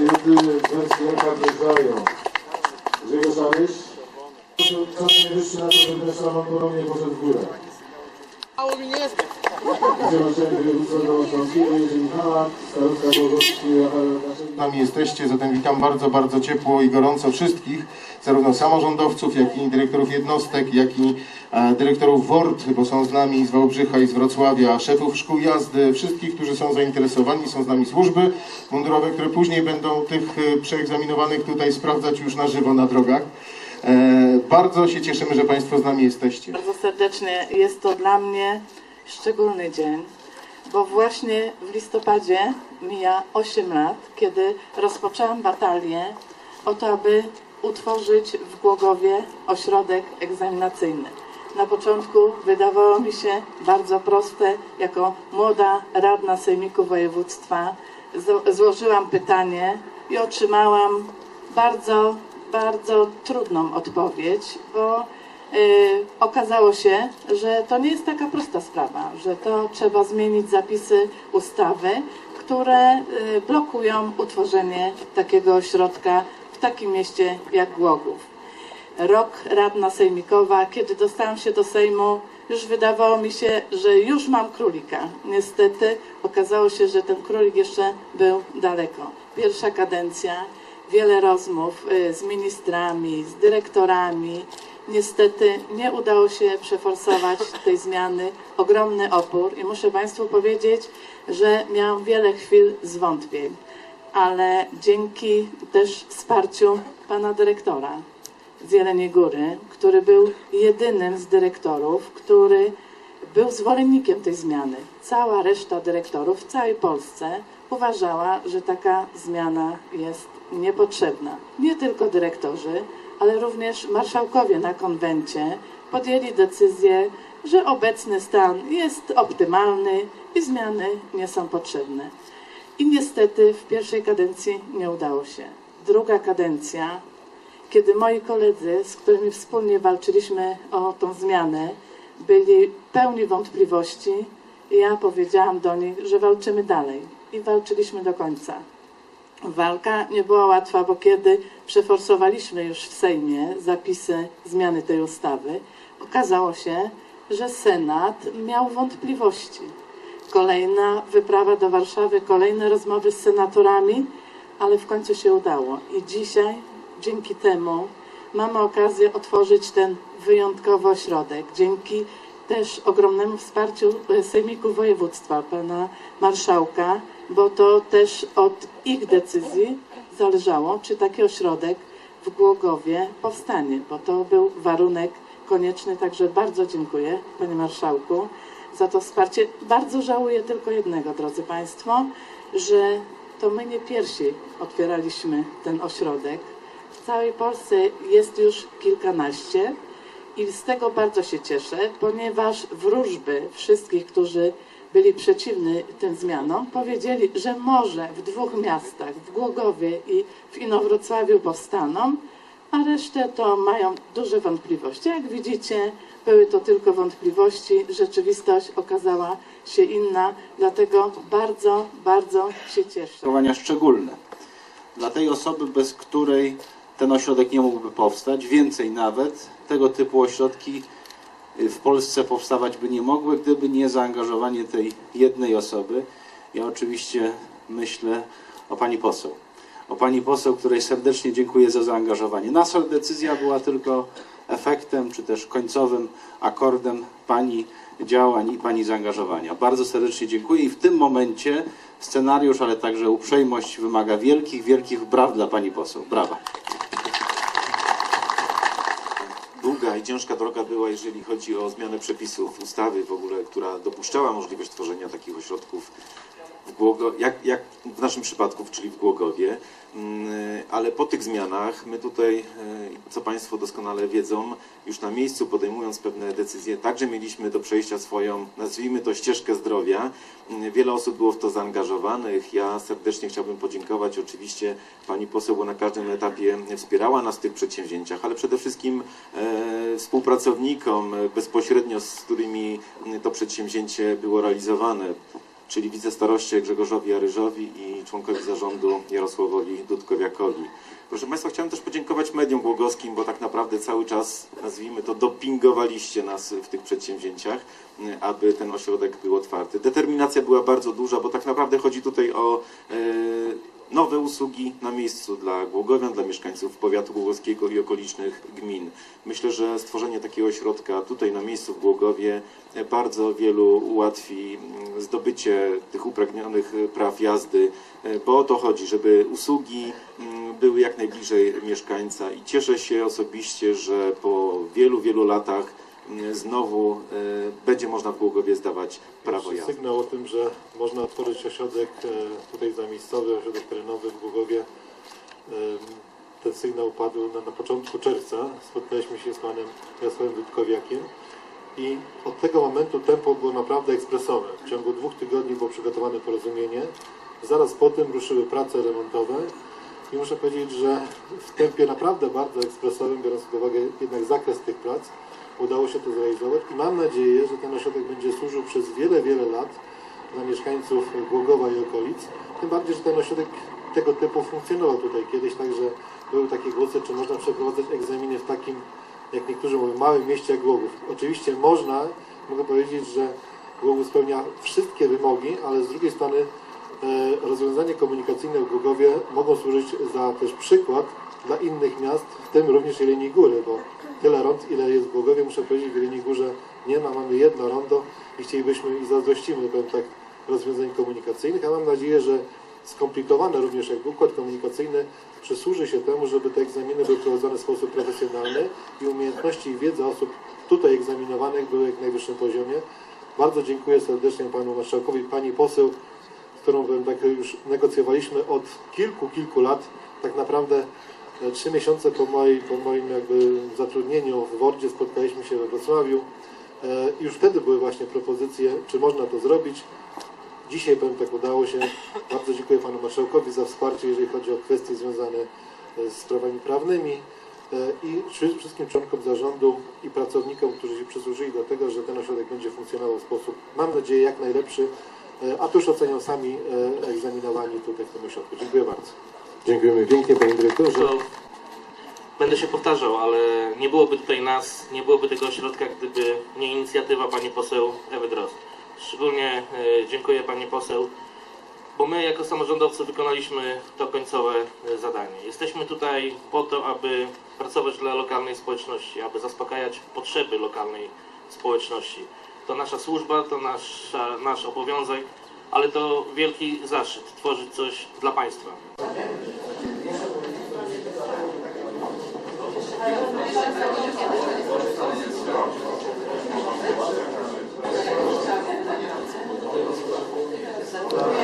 jedyny wersji jaka wydają. Grzegorz Aryś, czas najwyższy na to, żeby mandura nie poszedł w górę. Mało mi nie jest. Nami jesteście, zatem witam bardzo, bardzo ciepło i gorąco wszystkich, zarówno samorządowców, jak i dyrektorów jednostek, jak i e, dyrektorów WORD, bo są z nami z Wałbrzycha i z Wrocławia, szefów szkół jazdy, wszystkich, którzy są zainteresowani, są z nami służby mundurowe, które później będą tych e, przeegzaminowanych tutaj sprawdzać już na żywo na drogach. Bardzo się cieszymy, że Państwo z nami jesteście. Bardzo serdecznie jest to dla mnie szczególny dzień, bo właśnie w listopadzie mija 8 lat, kiedy rozpoczęłam batalię o to, aby utworzyć w Głogowie ośrodek egzaminacyjny. Na początku wydawało mi się bardzo proste, jako młoda radna Sejmiku Województwa zło- złożyłam pytanie i otrzymałam bardzo, bardzo trudną odpowiedź, bo y, okazało się, że to nie jest taka prosta sprawa, że to trzeba zmienić zapisy ustawy, które y, blokują utworzenie takiego ośrodka w takim mieście jak Głogów. Rok radna sejmikowa, kiedy dostałam się do Sejmu, już wydawało mi się, że już mam królika. Niestety okazało się, że ten królik jeszcze był daleko. Pierwsza kadencja, wiele rozmów y, z ministrami, z dyrektorami. Niestety nie udało się przeforsować tej zmiany. Ogromny opór i muszę Państwu powiedzieć, że miałam wiele chwil zwątpień, ale dzięki też wsparciu pana dyrektora, z Jeleniej Góry, który był jedynym z dyrektorów, który był zwolennikiem tej zmiany. Cała reszta dyrektorów w całej Polsce uważała, że taka zmiana jest niepotrzebna. Nie tylko dyrektorzy, ale również marszałkowie na konwencie podjęli decyzję, że obecny stan jest optymalny i zmiany nie są potrzebne. I niestety w pierwszej kadencji nie udało się. Druga kadencja kiedy moi koledzy, z którymi wspólnie walczyliśmy o tą zmianę, byli pełni wątpliwości, ja powiedziałam do nich, że walczymy dalej. I walczyliśmy do końca. Walka nie była łatwa, bo kiedy przeforsowaliśmy już w Sejmie zapisy zmiany tej ustawy, okazało się, że Senat miał wątpliwości. Kolejna wyprawa do Warszawy, kolejne rozmowy z senatorami, ale w końcu się udało. I dzisiaj dzięki temu mamy okazję otworzyć ten wyjątkowy ośrodek. Dzięki też ogromnemu wsparciu e, Sejmiku Województwa, pana marszałka, bo to też od ich decyzji zależało, czy taki ośrodek w Głogowie powstanie, bo to był warunek konieczny. Także bardzo dziękuję, panie marszałku, za to wsparcie. Bardzo żałuję tylko jednego, drodzy państwo, że to my nie pierwsi otwieraliśmy ten ośrodek. W całej Polsce jest już kilkanaście i z tego bardzo się cieszę, ponieważ wróżby wszystkich, którzy byli przeciwni tym zmianom, powiedzieli, że może w dwóch miastach, w Głogowie i w Inowrocławiu powstaną, a resztę to mają duże wątpliwości. Jak widzicie, były to tylko wątpliwości, rzeczywistość okazała się inna, dlatego bardzo, bardzo się cieszę. Szczególne. Dla tej osoby, bez której ten ośrodek nie mógłby powstać, więcej nawet, tego typu ośrodki y, w Polsce powstawać by nie mogły, gdyby nie zaangażowanie tej jednej osoby. Ja oczywiście myślę o pani poseł. O pani poseł, której serdecznie dziękuję za zaangażowanie. Nasza decyzja była tylko efektem, czy też końcowym akordem pani działań i pani zaangażowania. Bardzo serdecznie dziękuję i w tym momencie scenariusz, ale także uprzejmość wymaga wielkich, wielkich braw dla pani poseł. Brawa. I ciężka droga była, jeżeli chodzi o zmianę przepisów ustawy w ogóle, która dopuszczała możliwość tworzenia takich ośrodków Głogo, jak, jak w naszym przypadku, czyli w Głogowie. Mm, Ale po tych zmianach my tutaj, e, co Państwo doskonale wiedzą, już na miejscu podejmując pewne decyzje, także mieliśmy do przejścia swoją, nazwijmy to ścieżkę zdrowia. Mm, Wiele osób było w to zaangażowanych. Ja serdecznie chciałbym podziękować oczywiście Pani poseł, bo na każdym etapie wspierała nas w tych przedsięwzięciach, ale przede wszystkim e, współpracownikom bezpośrednio, z którymi mm, to przedsięwzięcie było realizowane. Czyli wicestaroście Grzegorzowi Jaryżowi i członkowi zarządu Jarosławowi Dudkowiakowi. Proszę Państwa, chciałem też podziękować mediom głogowskim, bo tak naprawdę cały czas, nazwijmy to, dopingowaliście nas w tych przedsięwzięciach, aby ten ośrodek był otwarty. Determinacja była bardzo duża, bo tak naprawdę chodzi tutaj o e, nowe usługi na miejscu dla Głogowian, dla mieszkańców powiatu głogowskiego i okolicznych gmin. Myślę, że stworzenie takiego ośrodka tutaj na miejscu w Głogowie e, bardzo wielu ułatwi mm, zdobycie tych upragnionych praw jazdy, e, bo o to chodzi, żeby usługi mm, były jak najbliżej mieszkańca i cieszę się osobiście, że po wielu, wielu latach znowu e, będzie można w Głogowie zdawać prawo jazdy. sygnał o tym, że można otworzyć ośrodek e, tutaj zamiejscowy, ośrodek terenowy w Głogowie. Ten sygnał padł na, na początku czerwca. Spotkaliśmy się z panem Jarosławem Dudkowiakiem i od tego momentu tempo było naprawdę ekspresowe. W ciągu dwóch tygodni było przygotowane porozumienie. Zaraz po tym ruszyły prace remontowe i muszę powiedzieć, że w tempie naprawdę bardzo ekspresowym, biorąc pod uwagę jednak zakres tych prac, udało się to zrealizować i mam nadzieję, że ten ośrodek będzie służył przez wiele, wiele lat dla mieszkańców Głogowa i okolic. Tym bardziej, że ten ośrodek tego typu funkcjonował tutaj kiedyś, także były takie głosy, czy można przeprowadzać egzaminy w takim, jak niektórzy mówią, małym mieście jak Głogów. Oczywiście można, mogę powiedzieć, że Głogów spełnia wszystkie wymogi, ale z drugiej strony e, rozwiązania komunikacyjne w Głogowie mogą służyć za też przykład dla innych miast, w tym również Jeleniej Góry, bo tyle rond, ile jest w Głogowie, muszę powiedzieć, w Jeleniej Górze nie ma, mamy jedno rondo i chcielibyśmy i zazdrościmy, powiem tak, rozwiązań komunikacyjnych, a mam nadzieję, że skomplikowane również jak układ komunikacyjny przysłuży się temu, żeby te egzaminy były prowadzone w sposób profesjonalny i umiejętności i wiedza osób tutaj egzaminowanych były jak najwyższym poziomie. Bardzo dziękuję serdecznie panu marszałkowi, pani poseł, z którą tak już negocjowaliśmy od kilku, kilku lat. Tak naprawdę trzy miesiące po, mojej, po moim jakby zatrudnieniu w Wordzie spotkaliśmy się we Wrocławiu. E, Już wtedy były właśnie propozycje, czy można to zrobić. Dzisiaj powiem tak udało się. Bardzo dziękuję panu marszałkowi za wsparcie, jeżeli chodzi o kwestie związane e, z sprawami prawnymi e, i wszy- wszystkim członkom zarządu i pracownikom, którzy się przysłużyli do tego, że ten ośrodek będzie funkcjonował w sposób, mam nadzieję, jak najlepszy, e, a to już ocenią sami e, egzaminowani tutaj w tym ośrodku. Dziękuję bardzo. Dziękujemy pięknie panie dyrektorze. To będę się powtarzał, ale nie byłoby tutaj nas, nie byłoby tego ośrodka, gdyby nie inicjatywa pani poseł Ewy Drozd. Szczególnie e, dziękuję pani poseł, bo my jako samorządowcy wykonaliśmy to końcowe e, zadanie. Jesteśmy tutaj po to, aby pracować dla lokalnej społeczności, aby zaspokajać potrzeby lokalnej społeczności. To nasza służba, to nasza, nasz obowiązek, ale to wielki zaszczyt tworzyć coś dla Państwa.